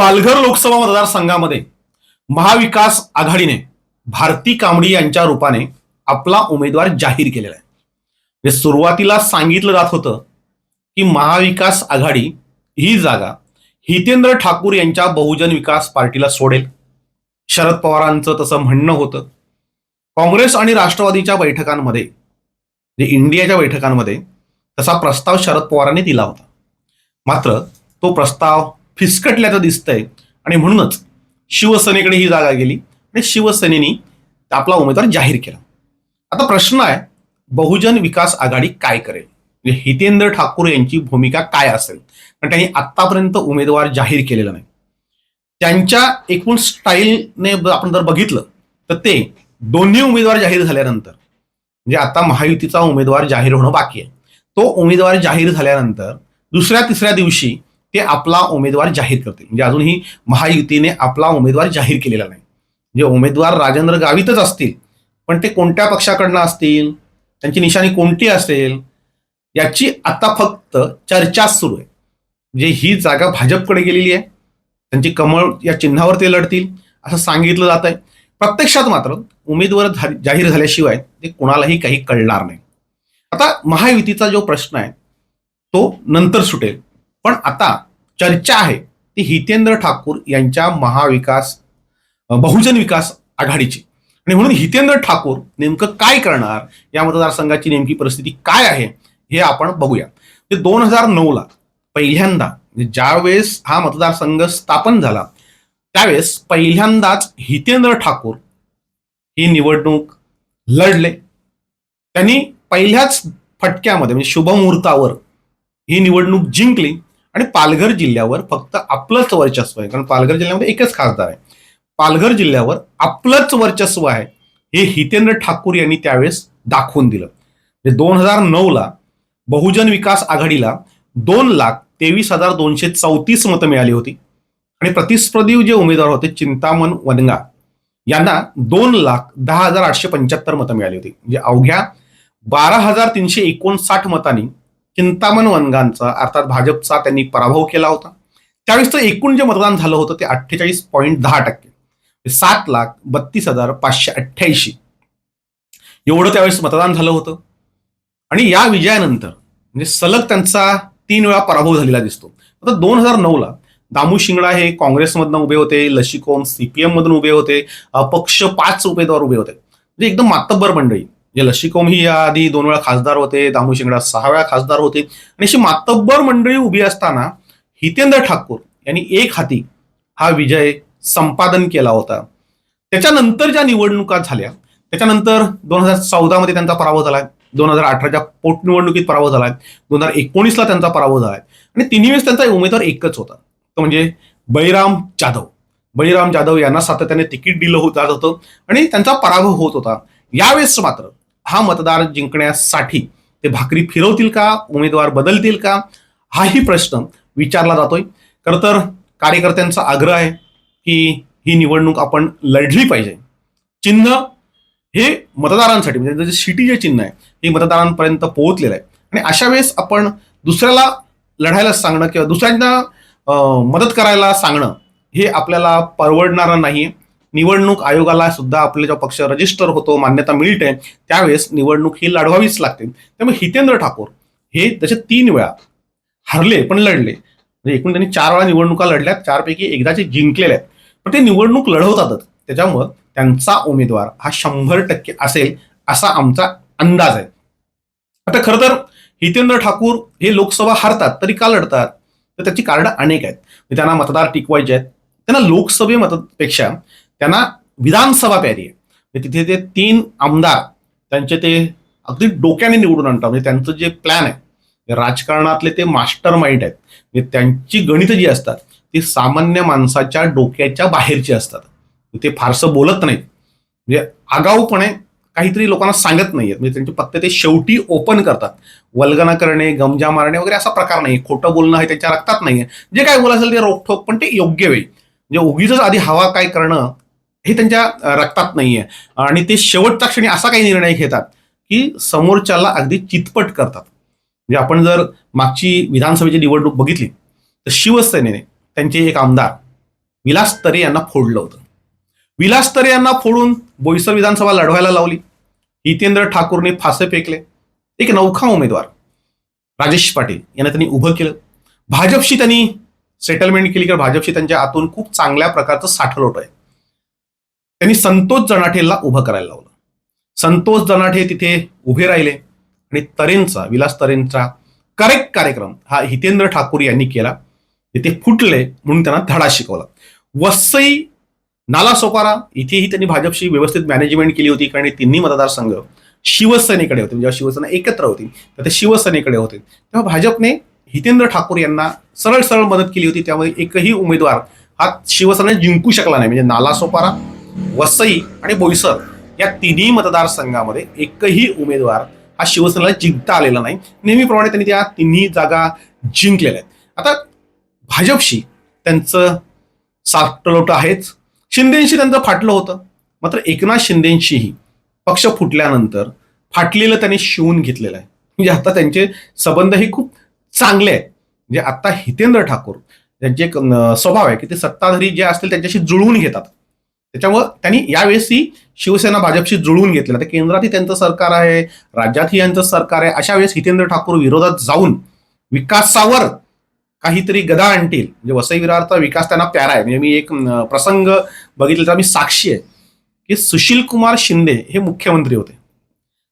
पालघर लोकसभा मतदारसंघामध्ये महाविकास आघाडीने भारती कांबडी यांच्या रूपाने आपला उमेदवार जाहीर केलेला आहे. म्हणजे सुरुवातीला सांगितलं जात होतं की महाविकास आघाडी ही जागा हितेंद्र ठाकूर यांच्या बहुजन विकास पार्टीला सोडेल. शरद पवारांचं तसं म्हणणं होतं. काँग्रेस आणि राष्ट्रवादीच्या बैठकांमध्ये जे इंडियाच्या बैठकांमध्ये तसा प्रस्ताव शरद पवारांनी दिला होता. मात्र तो प्रस्ताव फिसकटल्याचं दिसतंय. आणि म्हणूनच शिवसेनेकडे ही जागा गेली आणि शिवसेनेनी आपला उमेदवार जाहीर केला. आता प्रश्न आहे बहुजन विकास आघाडी काय करेल? म्हणजे हितेंद्र ठाकूर यांची भूमिका काय असेल? कारण त्यांनी आतापर्यंत उमेदवार जाहीर केलेला नाही. त्यांच्या एकूण स्टाईलने आपण जर बघितलं तर ते दोन्ही उमेदवार जाहीर झाल्यानंतर म्हणजे आता महायुतीचा उमेदवार जाहीर होणं बाकी आहे. तो उमेदवार जाहीर झाल्यानंतर दुसऱ्या तिसऱ्या दिवशी ते आपला उमेदवार जाहीर करतील. म्हणजे अजूनही महायुतीने आपला उमेदवार जाहीर केलेला नाही. म्हणजे उमेदवार राजेंद्र गावितच असतील पण ते कोणत्या पक्षाकडनं असतील त्यांची निशाणी कोणती असेल याची आता फक्त चर्चा सुरू आहे. म्हणजे ही जागा भाजपकडे गेलेली आहे त्यांची कमळ या चिन्हावर ते लढतील असं सांगितलं जात आहे प्रत्यक्षात मात्र उमेदवार जाहीर झाल्याशिवाय ते कोणालाही काही कळणार नाही. आता महायुतीचा जो प्रश्न आहे तो नंतर सुटेल. पण आता चर्चा आहे ती हितेंद्र ठाकूर यांच्या महाविकास बहुजन विकास आघाडीची. आणि म्हणून हितेंद्र ठाकूर नेमकं काय करणार या मतदारसंघाची नेमकी परिस्थिती काय आहे हे आपण बघूया. ते दोन हजार नऊला पहिल्यांदा म्हणजे ज्यावेळेस हा मतदारसंघ स्थापन झाला त्यावेळेस पहिल्यांदाच हितेंद्र ठाकूर ही निवडणूक लढले. त्यांनी पहिल्याच फटक्यामध्ये म्हणजे शुभमुहूर्तावर ही निवडणूक जिंकली. आणि पालघर जिल्ह्यावर फक्त आपलंच वर्चस्व आहे. कारण पालघर जिल्ह्यामध्ये एकच खासदार आहे. पालघर जिल्ह्यावर आपलंच वर्चस्व आहे हे हितेंद्र ठाकूर यांनी त्यावेळेस दाखवून दिलं. म्हणजे दोन हजार नऊला बहुजन विकास आघाडीला दोन लाख तेवीस हजार दोनशे चौतीस मतं मिळाली होती. आणि प्रतिस्पर्धी जे उमेदवार होते चिंतामण वनगा यांना दोन लाख दहा हजार आठशे पंच्याहत्तर मतं मिळाली होती. म्हणजे अवघ्या बारा हजार तीनशे एकोणसाठ मतांनी चिंतामण वनगांचा अर्थात भाजपचा त्यांनी पराभव केला होता. त्यावेळेस एकूण जे मतदान झालं होतं ते अठ्ठेचाळीस पॉईंट दहा टक्के. म्हणजे सात लाख बत्तीस हजार पाचशे अठ्ठ्याऐंशी. एवढं त्यावेळेस मतदान झालं होतं. आणि या विजयानंतर म्हणजे सलग त्यांचा तीन वेळा पराभव झालेला दिसतो. आता दोन हजार नऊला दामू शिंगडा हे काँग्रेसमधनं उभे होते लशिकोम सीपीएम मधून उभे होते अपक्ष पाच उमेदवार उभे होते. म्हणजे एकदम मातब्बर मंडळी. म्हणजे लशिकोम ही याआधी दोन वेळा खासदार होते दामू शिंगडा सहा वेळा खासदार होते. आणि अशी मातब्बर मंडळी उभी असताना हितेंद्र ठाकूर यांनी एक हाती हा विजय संपादन केला होता. त्याच्यानंतर ज्या निवडणुका झाल्या त्याच्यानंतर दोन हजार चौदामध्ये त्यांचा पराभव झाला दोन हजार अठराच्या पोटनिवडणुकीत पराभव झाला दोन हजार एकोणीसला त्यांचा पराभव झाला. आणि तिन्ही वेळेस त्यांचा उमेदवार एकच होता तो म्हणजे बळीराम जाधव. बळीराम जाधव यांना सातत्याने तिकीट दिलं होत जात होतं. आणि त्यांचा पराभव होत होता. यावेळेस मात्र हा मतदार जिंकण्यासाठी ते भाकरी फिरवतील का? उमेदवार बदलतील का? हाही प्रश्न विचारला जातोय. खरं तर कार्यकर्त्यांचा आग्रह आहे की ही निवडणूक आपण लढली पाहिजे. चिन्ह हे मतदारांसाठी म्हणजे जे सिटी जे चिन्ह आहे हे मतदारांपर्यंत पोहोचलेलं आहे. आणि अशा वेळेस आपण दुसऱ्याला लढायला सांगणं किंवा दुसऱ्यांना मदत करायला सांगणं हे आपल्याला परवडणारं नाही निवडणूक आयोगाला सुद्धा आपले जेव्हा पक्ष रजिस्टर होतो मान्यता मिळते त्यावेळेस निवडणूक ही लढवावीच लागते. त्यामुळे हितेंद्र ठाकूर हे तसे तीन वेळा हरले पण लढले. म्हणजे एकूण त्यांनी चार वेळा निवडणुका लढल्यात चारपैकी एकदाचे जिंकलेले आहेत पण ते निवडणूक लढवतातच. त्याच्यामुळं त्यांचा उमेदवार हा शंभर टक्के असेल असा आमचा अंदाज आहे. आता खरं तर हितेंद्र ठाकूर हे लोकसभा हारतात तरी का लढतात? तर त्याची कारणं अनेक आहेत. म्हणजे त्यांना मतदार टिकवायचे आहेत. त्यांना लोकसभे मतपेक्षा त्यांना विधानसभा प्यारी आहे म्हणजे तिथे ते तीन आमदार त्यांचे ते अगदी डोक्याने निवडून आणतात. म्हणजे त्यांचं जे प्लॅन आहे राजकारणातले ते मास्टर माइंड आहेत. म्हणजे त्यांची गणितं जी असतात ती सामान्य माणसाच्या डोक्याच्या बाहेरची असतात. ते फारसं बोलत नाहीत. म्हणजे आगाऊपणे काहीतरी लोकांना सांगत नाहीयेत. म्हणजे त्यांचे पत्ते ते शेवटी ओपन करतात. वल्गना करणे गमजा मारणे वगैरे असा प्रकार नाही खोटं बोलणं हे त्यांच्या रक्तात नाहीये. जे काय बोलायचं असेल ते रोखोक पण ते योग्य वेळी. म्हणजे उगीच आधी हवा काय करणं हे त्यांच्या रक्तात नाहीये. आणि ते शेवटच्या क्षणी असा काही निर्णय घेतात की समोरच्याला अगदी चितपट करतात. म्हणजे आपण जर मागची विधानसभेची निवडणूक बघितली तर शिवसेनेने त्यांचे एक आमदार विलास तरे यांना फोडलं होतं. विलास तरे यांना फोडून बोईसर विधानसभा लढवायला लावली. हितेंद्र ठाकूरने फासे फेकले. एक नौखा उमेदवार राजेश पाटील यांना त्यांनी उभं केलं. भाजपशी त्यांनी सेटलमेंट केली कारण भाजपशी त्यांच्या आतून खूप चांगल्या प्रकारचं साठलोट आहे. त्यांनी संतोष जनाठेला उभं करायला लावलं. संतोष जनाठे तिथे उभे राहिले आणि तरेंचा विलास तरेंचा करेक्ट कार्यक्रम हा हितेंद्र ठाकूर यांनी केला. तिथे फुटले म्हणून त्यांना धडा शिकवला. वसई नालासोपारा इथेही त्यांनी भाजपशी व्यवस्थित मॅनेजमेंट केली होती कारण तिन्ही मतदारसंघ शिवसेनेकडे होते. जेव्हा शिवसेना एकत्र होती तर ते शिवसेनेकडे होते. तेव्हा भाजपने हितेंद्र ठाकूर यांना सरळ सरळ मदत केली होती. त्यामुळे एकही उमेदवार हा शिवसेना जिंकू शकला नाही. म्हणजे नालासोपारा वसई आणि बोईसर या तिन्ही मतदारसंघामध्ये एकही उमेदवार हा शिवसेनेला जिंकता आलेला नाही. नेहमीप्रमाणे त्यांनी त्या तिन्ही जागा जिंकलेल्या आहेत. आता भाजपशी त्यांचं साटलोट आहेच. शिंदेशी त्यांचं फाटलं होतं. मात्र एकनाथ शिंदेशीही पक्ष फुटल्यानंतर फाटलेलं त्यांनी शिवून घेतलेलं आहे. म्हणजे आता त्यांचे संबंधही खूप चांगले आहेत. म्हणजे आता हितेंद्र ठाकूर त्यांचे एक स्वभाव आहे की ते सत्ताधारी जे असतील त्यांच्याशी जुळवून घेतात. त्याच्यामुळं त्यांनी यावेळेसही शिवसेना भाजपशी जुळवून घेतलेलं आता केंद्रातही त्यांचं सरकार आहे राज्यातही यांचं सरकार आहे. अशा वेळेस हितेंद्र ठाकूर विरोधात जाऊन विकासावर काहीतरी गदा आणतील. म्हणजे वसई विरारचा विकास त्यांना प्यारा आहे. म्हणजे मी एक प्रसंग बघितला तर मी साक्षी आहे. की सुशील कुमार शिंदे हे मुख्यमंत्री होते.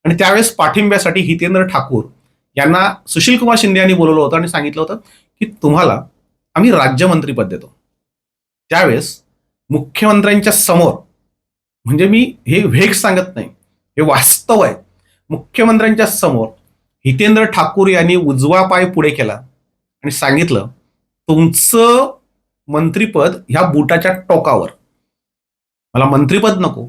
आणि त्यावेळेस पाठिंब्यासाठी हितेंद्र ठाकूर यांना सुशील कुमार शिंदे यांनी बोलवलं होतं आणि सांगितलं होतं की तुम्हाला आम्ही राज्यमंत्रीपद देतो. त्यावेळेस मुख्यमंत्र्यांच्या समोर. म्हणजे मी हे वेग सांगत नाही. हे वास्तव आहे. मुख्यमंत्र्यांच्या समोर हितेंद्र ठाकूर यांनी उजवा पाय पुढे केला. आणि सांगितलं तुमचं मंत्रीपद ह्या बुटाच्या टोकावर. मला मंत्रीपद नको.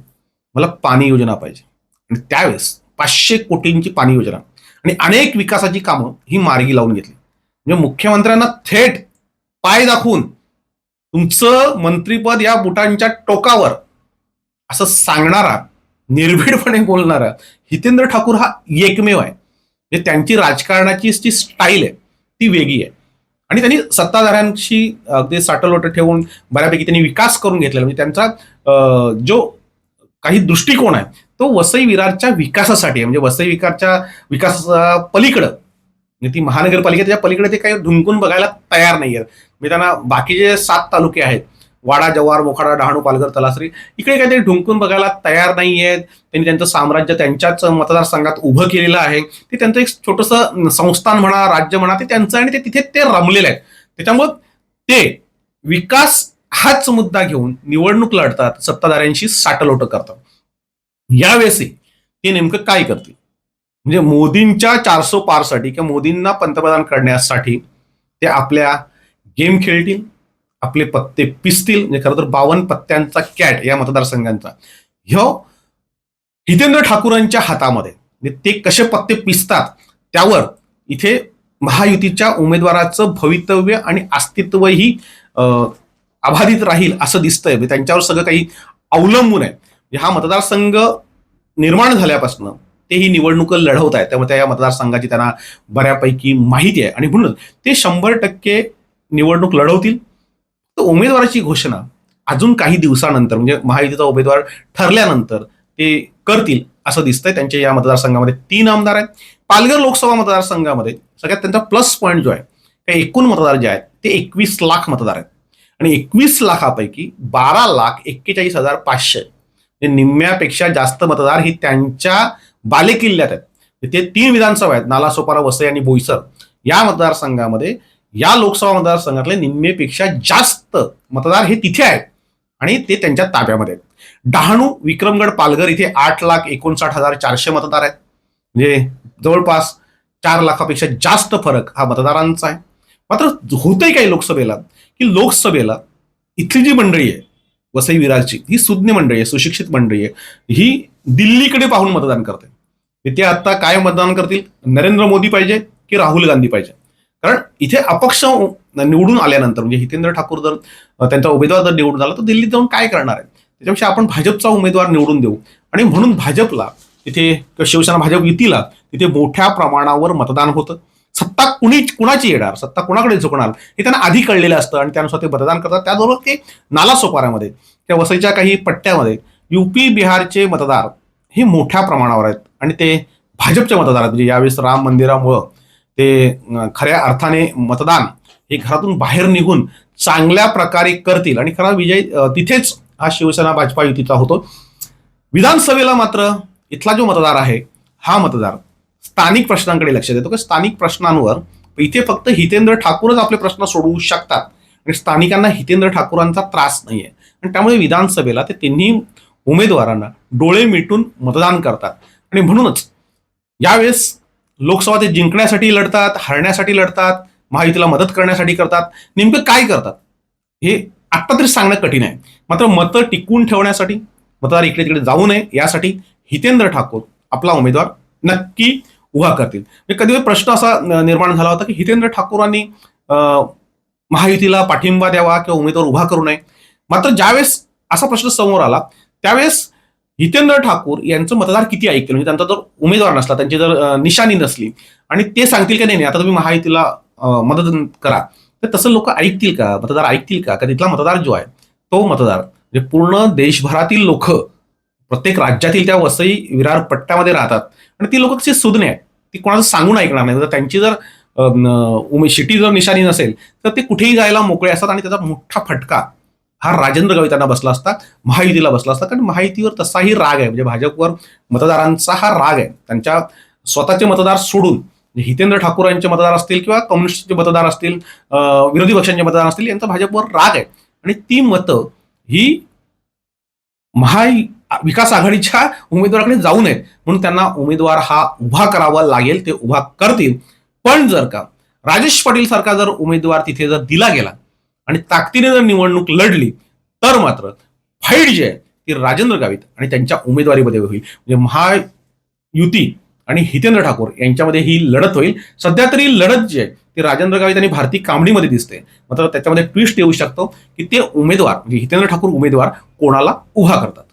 मला पाणी योजना पाहिजे. आणि त्यावेळेस पाचशे कोटींची पाणी योजना. आणि अनेक विकासाची कामं ही मार्गी लावून घेतली. म्हणजे मुख्यमंत्र्यांना थेट पाय दाखवून तुमचं मंत्रीपद या बुटांच्या टोकावर असं सांगणारा निर्भीडपणे बोलणारा हितेंद्र ठाकूर हा एकमेव आहे. म्हणजे त्यांची राजकारणाची जी स्टाईल आहे ती वेगळी आहे. आणि त्यांनी सत्ताधाऱ्यांशी अगदी साटलोट ठेवून बऱ्यापैकी त्यांनी विकास करून घेतलेला म्हणजे त्यांचा जो काही दृष्टिकोन आहे तो वसई विरारच्या विकासासाठी आहे. म्हणजे वसई विकारच्या विकासा पलीकडं ती महानगरपालिका त्याच्या पलीकडे ते काही ढुंकून बघायला तयार नाही आहेत म्हणजे त्यांना बाकीचे सात तालुके आहेत वाडा जव्हार मोखाडा डहाणू पालघर तलासरी इकडे काहीतरी ढुंकून बघायला तयार नाही आहेत त्यांनी त्यांचं साम्राज्य त्यांच्याच मतदारसंघात उभं केलेलं आहे. ते त्यांचं एक छोटंसं संस्थान म्हणा राज्य म्हणा ते त्यांचं आणि ते तिथे ते रमलेले आहेत. त्याच्यामुळं ते विकास हाच मुद्दा घेऊन निवडणूक लढतात सत्ताधाऱ्यांशी साटलोट करतात. यावेळेसही ते नेमकं काय करतील? म्हणजे मोदींच्या चारसो पारसाठी किंवा मोदींना पंतप्रधान करण्यासाठी ते आपल्या गेम खेळतील आपले पत्ते पिसतील म्हणजे खरं तर बावन्न पत्त्यांचा कॅट या मतदारसंघांचा. ह्यो हितेंद्र ठाकूरांच्या हातामध्ये म्हणजे ते कसे पत्ते पिसतात त्यावर इथे महायुतीच्या उमेदवाराचं भवितव्य आणि अस्तित्वही अबाधित राहील असं दिसतंय. म्हणजे त्यांच्यावर सगळं काही अवलंबून आहे. म्हणजे हा मतदारसंघ निर्माण झाल्यापासून ते ही लढवत आहेत. त्यामुळे त्या या मतदारसंघाची त्यांना बऱ्यापैकी माहिती आहे. आणि म्हणून ते शंभर टक्के निवडणूक लढवतील. तर उमेदवाराची घोषणा अजून काही दिवसानंतर म्हणजे महायुतीचा उमेदवार ठरल्यानंतर ते करतील असं दिसतंय. त्यांच्या या मतदारसंघामध्ये तीन आमदार आहेत. पालघर लोकसभा मतदारसंघामध्ये सगळ्यात त्यांचा प्लस पॉईंट जो आहे ते एकूण मतदार जे आहेत ते एकवीस लाख मतदार आहेत. आणि एकवीस लाखापैकी बारा लाख एक्केचाळीस हजार पाचशे. म्हणजे निम्म्यापेक्षा जास्त मतदार ही त्यांच्या बालेकिल्ल्यात आहेत. ते तीन विधानसभा आहेत. नालासोपारा वसई आणि बोईसर. या मतदारसंघामध्ये या लोकसभा मतदारसंघातले निम्मेपेक्षा जास्त मतदार हे तिथे आहेत. आणि ते त्यांच्या ताब्यामध्ये आहेत. डहाणू विक्रमगड पालघर इथे आठ लाख एकोणसाठ हजार चारशे मतदार आहेत. म्हणजे जवळपास चार लाखापेक्षा जास्त फरक हा मतदारांचा आहे. मात्र होतंय काही लोकसभेला की लोकसभेला इथली जी मंडळी आहे वसई विरारची ही सुज्ञ मंडळी आहे सुशिक्षित मंडळी आहे ही दिल्लीकडे पाहून मतदान करते. ते आता काय मतदान करतील. नरेंद्र मोदी पाहिजे की राहुल गांधी पाहिजे? कारण इथे अपक्ष निवडून आल्यानंतर म्हणजे हितेंद्र ठाकूर जर त्यांचा उमेदवार जर निवडून आला तर दिल्लीत जाऊन काय करणार आहे? त्याच्यापेक्षा आपण भाजपचा उमेदवार निवडून देऊ. आणि म्हणून भाजपला तिथे किंवा शिवसेना भाजप युतीला तिथे मोठ्या प्रमाणावर मतदान होतं. सत्ता कुणी कुणाची येणार? सत्ता कुणाकडे झुकणार? हे त्यांना आधी कळलेलं असतं आणि त्यानुसार ते मतदान करतात. त्याचबरोबर ते नालासोपाऱ्यामध्ये त्या वसईच्या काही पट्ट्यामध्ये युपी बिहारचे मतदार हे मोठ्या प्रमाणावर आहेत. आणि ते भाजपचे मतदार आहेत. म्हणजे यावेळेस राम मंदिरामुळं ते खऱ्या अर्थाने मतदान हे घरातून बाहेर निघून चांगल्या प्रकारे करतील. आणि खरा विजय तिथेच हा शिवसेना भाजपा युतीचा होतो. विधानसभेला मात्र इथला जो मतदार आहे हा मतदार स्थानिक प्रश्नांकडे लक्ष देतो. की स्थानिक प्रश्नांवर इथे फक्त हितेंद्र ठाकूरच आपले प्रश्न सोडवू शकतात. आणि स्थानिकांना हितेंद्र ठाकूरांचा त्रास नाही आहे आणि त्यामुळे विधानसभेला ते तिन्ही उमेदवारांना डोळे मिटून मतदान करतात. आणि म्हणूनच यावेळेस लोकसभा ते जिंकण्यासाठी लढतात हरण्यासाठी लढतात महायुतीला मदत करण्यासाठी करतात. नेमकं काय करतात? हे आत्ता तरी सांगणं कठीण आहे. मात्र मतं टिकवून ठेवण्यासाठी मतदार इकडे तिकडे जाऊ नये यासाठी हितेंद्र ठाकूर आपला उमेदवार नक्की उभा करतील. म्हणजे कधी प्रश्न असा निर्माण झाला होता की हितेंद्र ठाकूरांनी महायुतीला पाठिंबा द्यावा किंवा उमेदवार उभा करू नये. मात्र ज्यावेळेस असा प्रश्न समोर आला त्यावेळेस हितेंद्र ठाकूर यांचं मतदार किती ऐकतील? म्हणजे त्यांचा जर उमेदवार नसला त्यांची जर निशाणी नसली आणि ते सांगतील की नाही नाही आता तुम्ही महायुतीला मदत करा. तर तसं लोक ऐकतील का? मतदार ऐकतील का? का तिथला मतदार जो आहे तो मतदार म्हणजे पूर्ण देशभरातील लोक प्रत्येक राज्यातील त्या वसई विरार पट्ट्यामध्ये राहतात. आणि ती लोक तशी सुज्ञ आहेत? ती कोणाचं सांगून ऐकणार नाही. जर त्यांची जर उमे शिटी जर निशाणी नसेल तर ते कुठेही जायला मोकळे असतात आणि त्याचा मोठा फटका हा राजेंद्र गावी बसला असता महायुतीला बसला असता. कारण महायुतीवर तसाही राग आहे. म्हणजे भाजपवर मतदारांचा हा राग आहे. त्यांच्या स्वतःचे मतदार सोडून हितेंद्र ठाकूर यांचे मतदार असतील किंवा कम्युनिस्टचे मतदार असतील विरोधी पक्षांचे मतदार असतील यांचा भाजपवर राग आहे. आणि ती मतं ही महा विकास आघाडीच्या उमेदवाराकडे जाऊ नयेत. म्हणून त्यांना उमेदवार हा उभा करावा लागेल. ते उभा करतील. पण जर का राजेश पाटील सारखा जर उमेदवार तिथे जर दिला गेला आणि ताकदीने जर निवडणूक लढली तर मात्र फाईट जी आहे ती राजेंद्र गावित आणि त्यांच्या उमेदवारीमध्ये होईल. म्हणजे महायुती आणि हितेंद्र ठाकूर यांच्यामध्ये ही लढत होईल. सध्या तरी लढत जी आहे ती राजेंद्र गावित आणि भारती कांबडीमध्ये दिसते. मात्र त्याच्यामध्ये ट्विस्ट येऊ शकतो की ते उमेदवार म्हणजे हितेंद्र ठाकूर उमेदवार कोणाला उभा करतात?